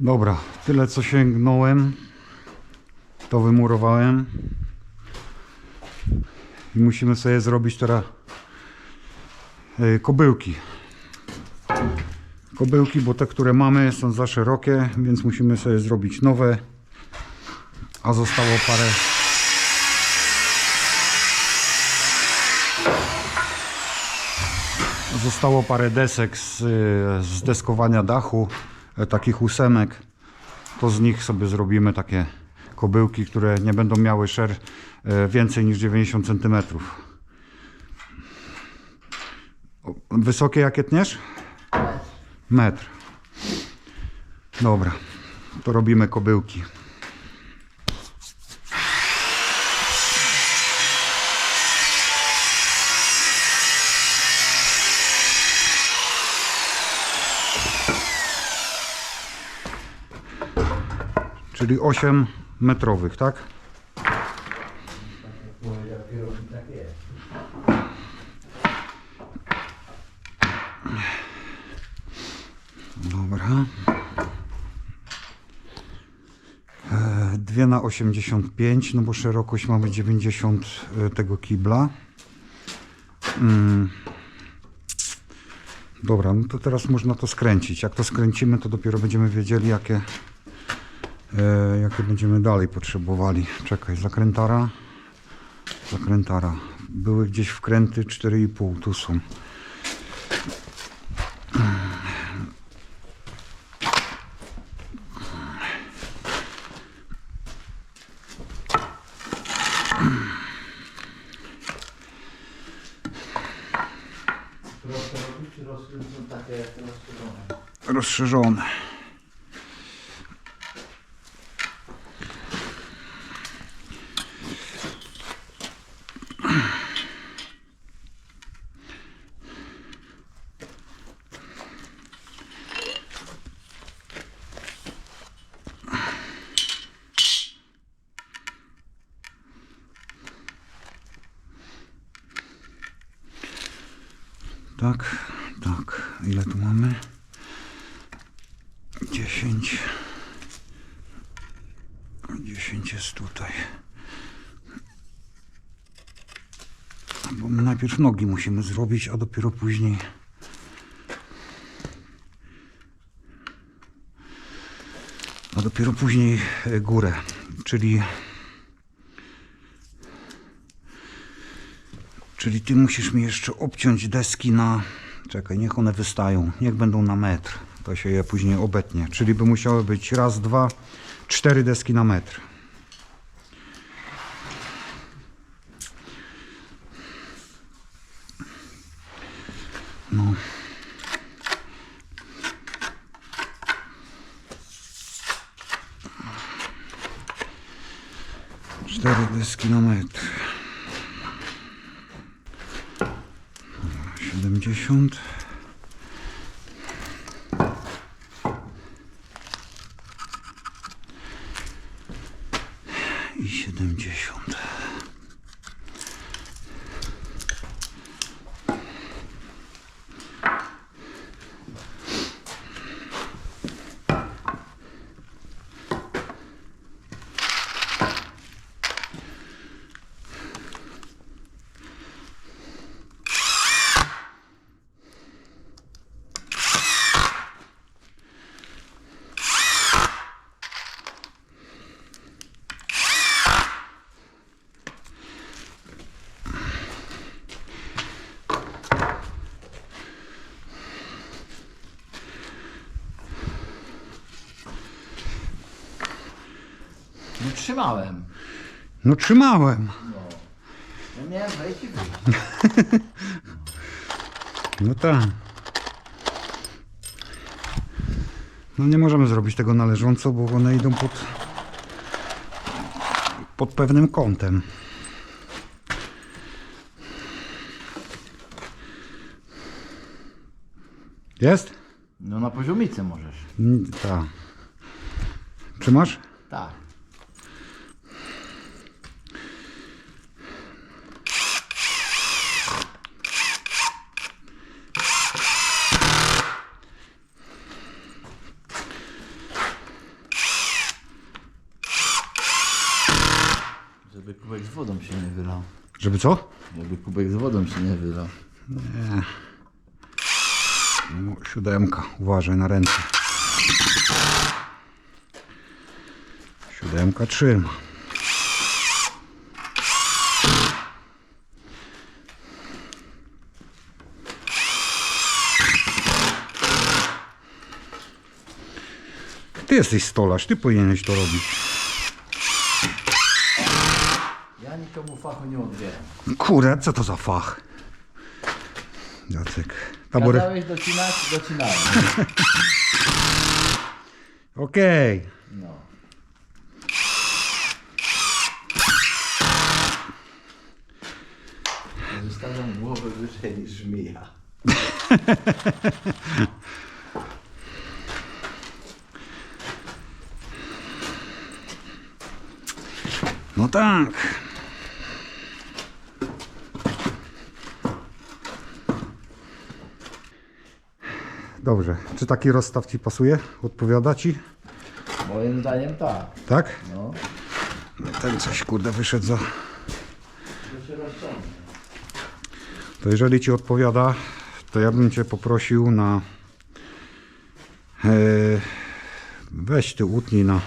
Dobra, tyle co sięgnąłem, to wymurowałem. I musimy sobie zrobić teraz e, kobyłki. Kobyłki, bo te, które mamy są za szerokie, więc musimy sobie zrobić nowe. A zostało parę Zostało parę desek z, y, z deskowania dachu, e, takich ósemek. To z nich sobie zrobimy takie kobyłki, które nie będą miały szer e, więcej niż 90 cm. Wysokie jakie tniesz? Metr. Dobra, to robimy kobyłki. Czyli 8 metrowych, tak? Dobra. E, Dwie na 85, no bo szerokość mamy 90 e, tego kibla. Mm. Dobra, no to teraz można to skręcić. Jak to skręcimy, to dopiero będziemy wiedzieli, jakie, jakie będziemy dalej potrzebowali. Czekaj, zakrętara. Zakrętara. Były gdzieś wkręty 4,5, tu są. Rozszerzone? rozszerzone. Tak, tak. Ile tu mamy? 10 10 jest tutaj bo my najpierw nogi musimy zrobić a dopiero później a dopiero później e, górę czyli czyli ty musisz mi jeszcze obciąć deski na czekaj niech one wystają. Niech będą na metr. To się je później obetnie. Czyli by musiały być raz, dwa, cztery deski na metr. No. Cztery deski na metr 70 i 70 No trzymałem. no trzymałem Ja miałem wejść i wyjść. no tak no nie możemy zrobić tego należąco bo one idą pod pod pewnym kątem jest? No na poziomicy możesz. Mm, tak trzymasz? Tak. Żeby kubek z wodą się nie wylał. Żeby co? Żeby kubek z wodą się nie wylał. Nie. No, siódemka. Uważaj na ręce. Siódemka trzyma. Ty jesteś stolarz, ty powinieneś to robić. Nikomu fachu nie odbieram. Kurde, co to za fach? Jacek. Taboret. Kazałeś docinać, docinałem. Okej. No. Zostawiam głowę wyżej niż mija. No tak. Dobrze. Czy taki rozstaw Ci pasuje? Odpowiada Ci? Moim zdaniem tak. Tak? No. Ten coś kurde wyszedł za... To jeżeli Ci odpowiada, to ja bym Cię poprosił na... E, weź Ty utnij na...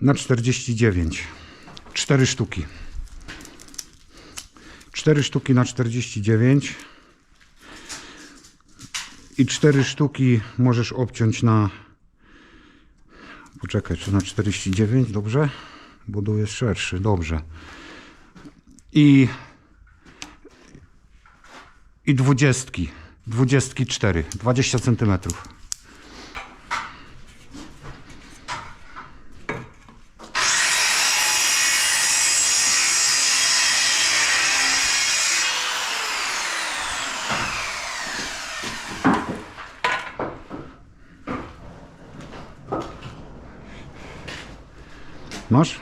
Na 49. Cztery sztuki. Cztery sztuki na 49. I cztery sztuki możesz obciąć na... Poczekaj, czy na 49, dobrze? Bo jest szerszy, dobrze. I... I dwudziestki. Dwudziestki cztery. 20 centymetrów. Masz?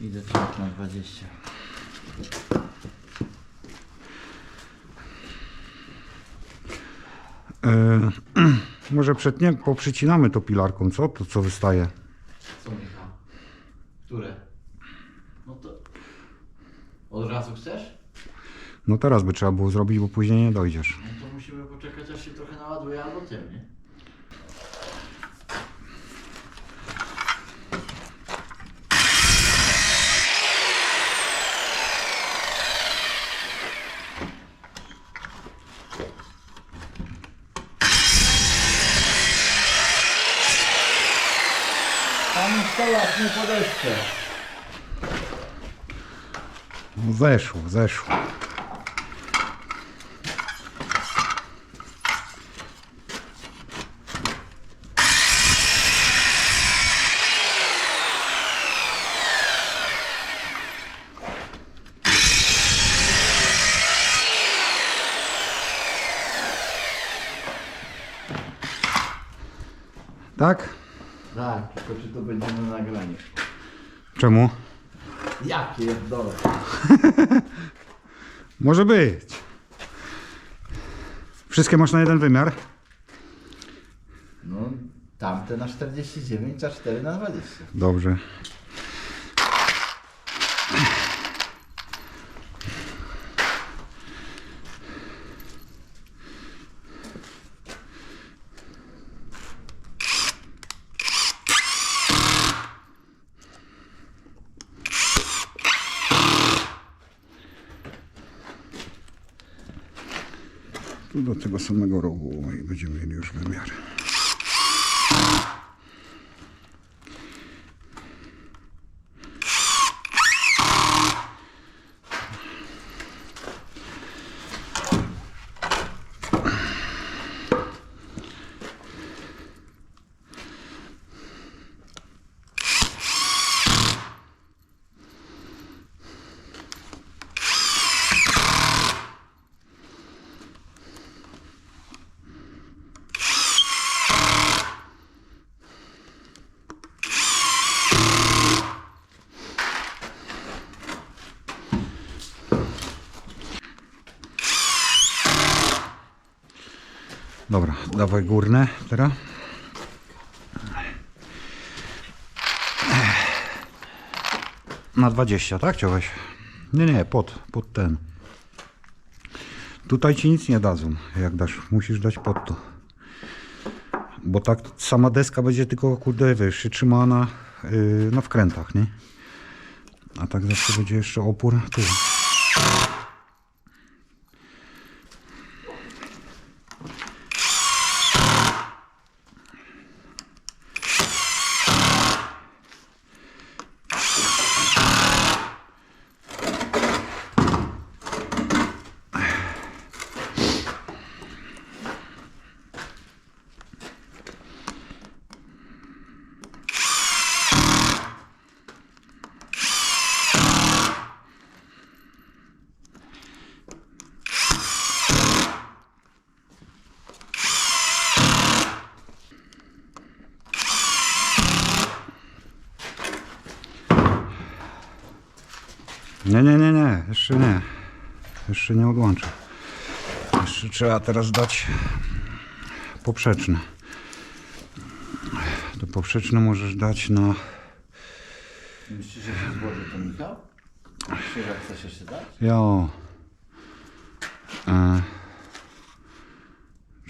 Idę trzymać na 20. E, może przetnie, poprzycinamy to pilarką, co? To co wystaje. Co Michał? Które? No to... Od razu chcesz? No teraz by trzeba było zrobić, bo później nie dojdziesz. No to musimy poczekać aż się trochę naładuje albo tym, nie? Podeszce. No zeszło, zeszło. Tak? Tylko czy to będzie na nagraniu? Czemu? Jakie dole. Może być. Wszystkie masz na jeden wymiar? No, tamte na 49, a 4 na 20. Dobrze. Do tego samego rogu i będziemy mieli już wymiar. Dobra, dawaj górne teraz. Na 20, tak chciałeś? Nie, nie, pod, pod ten. Tutaj ci nic nie dadzą, jak dasz. Musisz dać pod to. Bo tak sama deska będzie tylko, kurde, wiesz, się trzymana yy, na wkrętach, nie? A tak zawsze będzie jeszcze opór tu. Nie, nie, nie, nie, jeszcze nie. Jeszcze nie odłączę. Jeszcze trzeba teraz dać poprzeczne. To poprzeczne możesz dać na Myślisz, że się złoży to Michał? Myślisz, że chcesz jeszcze dać? Jo. E,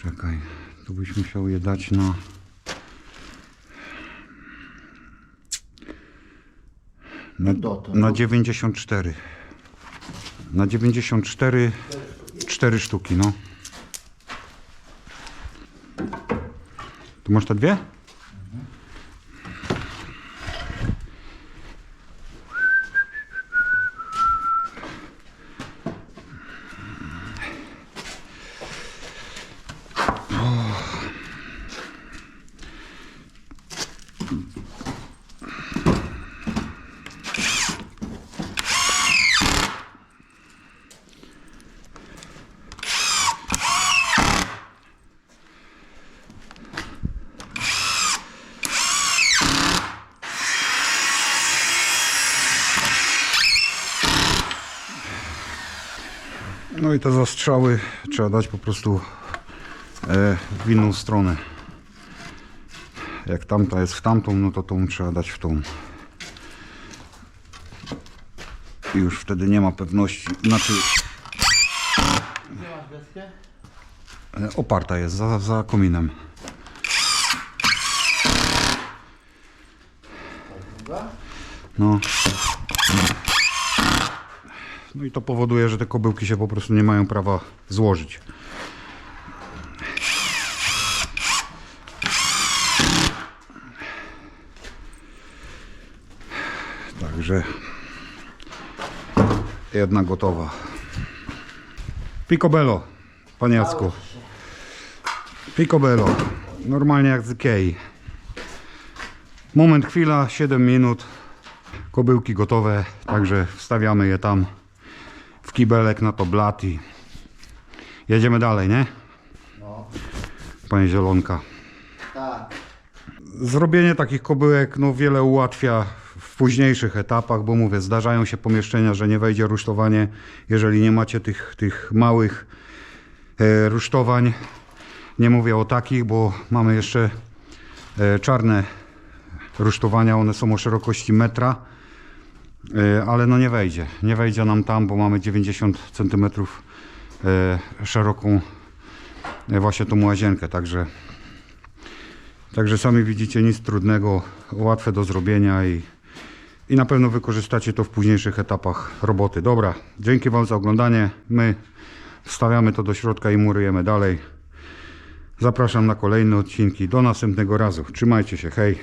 czekaj, tu byś musiał je dać na. Na, na 94. Na 94 4 sztuki, no. Tu masz te dwie? No i te zastrzały trzeba dać po prostu e, w inną stronę. Jak tamta jest w tamtą, no to tą trzeba dać w tą. I już wtedy nie ma pewności. Znaczy e, oparta jest za, za kominem. No. No i to powoduje, że te kobyłki się po prostu nie mają prawa złożyć. Także jedna gotowa. Picobello, panie Jacku. Picobello. Normalnie jak z Ikei. Moment, chwila, 7 minut. Kobyłki gotowe, także wstawiamy je tam kibelek na to blat i jedziemy dalej, nie? No, Panie Zielonka. tak. Zrobienie takich kobyłek no, wiele ułatwia w późniejszych etapach, bo mówię, zdarzają się pomieszczenia, że nie wejdzie rusztowanie, jeżeli nie macie tych, tych małych e, rusztowań. Nie mówię o takich, bo mamy jeszcze e, czarne rusztowania, one są o szerokości metra, ale no nie wejdzie. Nie wejdzie nam tam, bo mamy 90 cm e, szeroką e, właśnie tą łazienkę, także Także sami widzicie, nic trudnego, łatwe do zrobienia i, i na pewno wykorzystacie to w późniejszych etapach roboty. Dobra, dzięki Wam za oglądanie. My wstawiamy to do środka i murujemy dalej. Zapraszam na kolejne odcinki. Do następnego razu. Trzymajcie się, hej.